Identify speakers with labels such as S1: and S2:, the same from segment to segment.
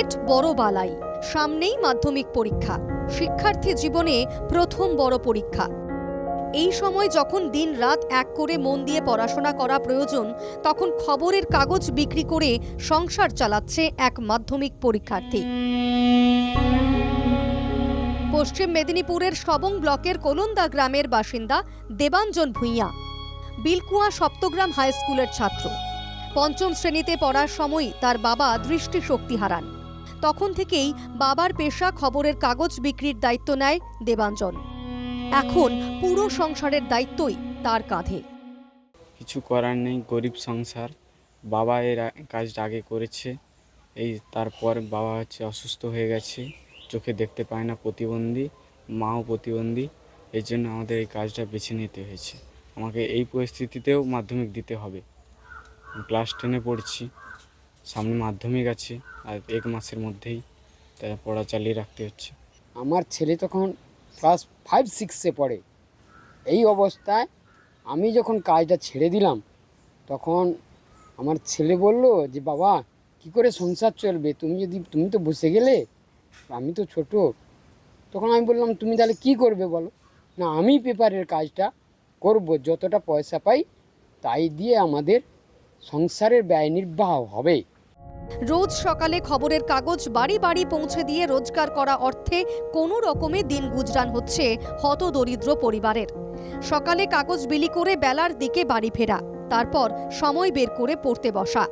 S1: পেট বড় বালাই, সামনেই মাধ্যমিক পরীক্ষা, শিক্ষার্থী জীবনে প্রথম বড় পরীক্ষা। এই সময় যখন দিন রাত এক করে মন দিয়ে পড়াশোনা করা প্রয়োজন, তখন খবরের কাগজ বিক্রি করে সংসার চালাচ্ছে এক মাধ্যমিক পরীক্ষার্থী। পশ্চিম মেদিনীপুরের সবং ব্লকের কোলন্দা গ্রামের বাসিন্দা দেবাঞ্জন ভূঁইয়া, বিলকুয়া সপ্তগ্রাম হাই স্কুলের ছাত্র। পঞ্চম শ্রেণীতে পড়ার সময় তার বাবা দৃষ্টিশক্তি হারান। তখন থেকেই বাবার পেশা খবরের কাগজ বিক্রির দায়িত্ব নেয় দেবাঞ্জন। এখন পুরো সংসারের দায়িত্বই তার কাঁধে।
S2: কিছু করার নেই, গরিব সংসার। বাবা এর কাজটা আগে করেছে, এই তারপর বাবা হচ্ছে অসুস্থ হয়ে গেছে, চোখে দেখতে পায় না প্রতিবন্ধী, মাও প্রতিবন্ধী, এই জন্য আমাদের এই কাজটা বেছে নিতে হয়েছে। আমাকে এই পরিস্থিতিতেও মাধ্যমিক দিতে হবে। ক্লাস টেনে পড়ছি। সামনে মাধ্যমিক আছে আর এক মাসের মধ্যেই তাই পড়া চালিয়ে রাখতে হচ্ছে।
S3: আমার ছেলে তখন ক্লাস ফাইভ সিক্সে পড়ে। এই অবস্থায় আমি যখন কাজটা ছেড়ে দিলাম, তখন আমার ছেলে বলল যে, বাবা, কি করে সংসার চলবে? তুমি যদি, তুমি তো বসে গেলে, আমি তো ছোট। তখন আমি বললাম, তুমি তাহলে কি করবে বলো? না, আমি পেপারের কাজটা করব, যতটা পয়সা পাই তাই দিয়ে আমাদের সংসারের ব্যয় নির্বাহ হবে।
S1: রোজ সকালে খবরের কাগজ বাড়ি বাড়ি পৌঁছে দিয়ে রোজগার করা অর্থে কোনো রকমে দিন গুজরান হচ্ছে হতদরিদ্র পরিবারের। সকালে কাগজ বিলি করে বেলার দিকে বাড়ি ফেরা তারপর সময় বের করে পড়তে বসা।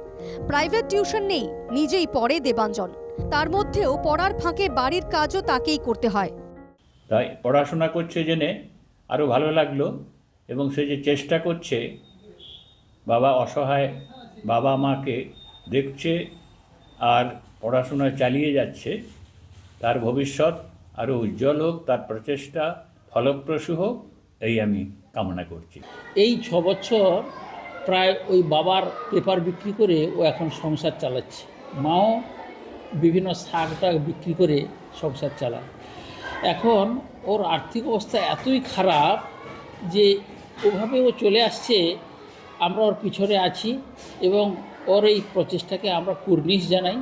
S1: প্রাইভেট টিউশন নেই নিজেই পড়ে দেবাঞ্জন। তার মধ্যেও পড়ার ফাঁকে বাড়ির কাজও তাকেই করতে হয়।
S4: তাই পড়াশোনা করছে জেনে আরও ভালো লাগল এবং সে যে চেষ্টা করছে বাবা অসহায়, বাবা মাকে দেখছে আর পড়াশোনা চালিয়ে যাচ্ছে। তার ভবিষ্যৎ আরও উজ্জ্বল হোক, তার প্রচেষ্টা ফলপ্রসূ হোক, এই আমি কামনা করছি।
S5: এই ছ বছর প্রায় ওই বাবার পেপার বিক্রি করে ও এখন সংসার চালাচ্ছে। মাও বিভিন্ন শাক টাক বিক্রি করে সংসার চালায়। এখন ওর আর্থিক অবস্থা এতই খারাপ যে ওভাবে ও চলে আসছে আমরা ওর পিছনে আছি এবং ওর এই প্রচেষ্টাকে আমরা কুর্নিশ জানাই।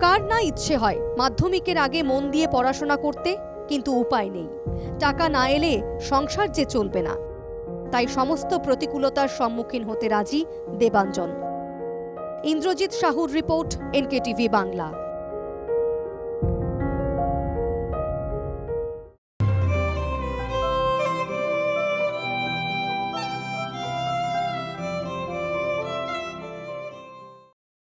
S1: কার না ইচ্ছে হয় মাধ্যমিকের আগে মন দিয়ে পড়াশোনা করতে, কিন্তু উপায় নেই। টাকা না এলে সংসার যে চলবে না। তাই সমস্ত প্রতিকূলতার সম্মুখীন হতে রাজি দেবাঞ্জন। ইন্দ্রজিৎ সাহুর রিপোর্ট, এনকেটিভি বাংলা।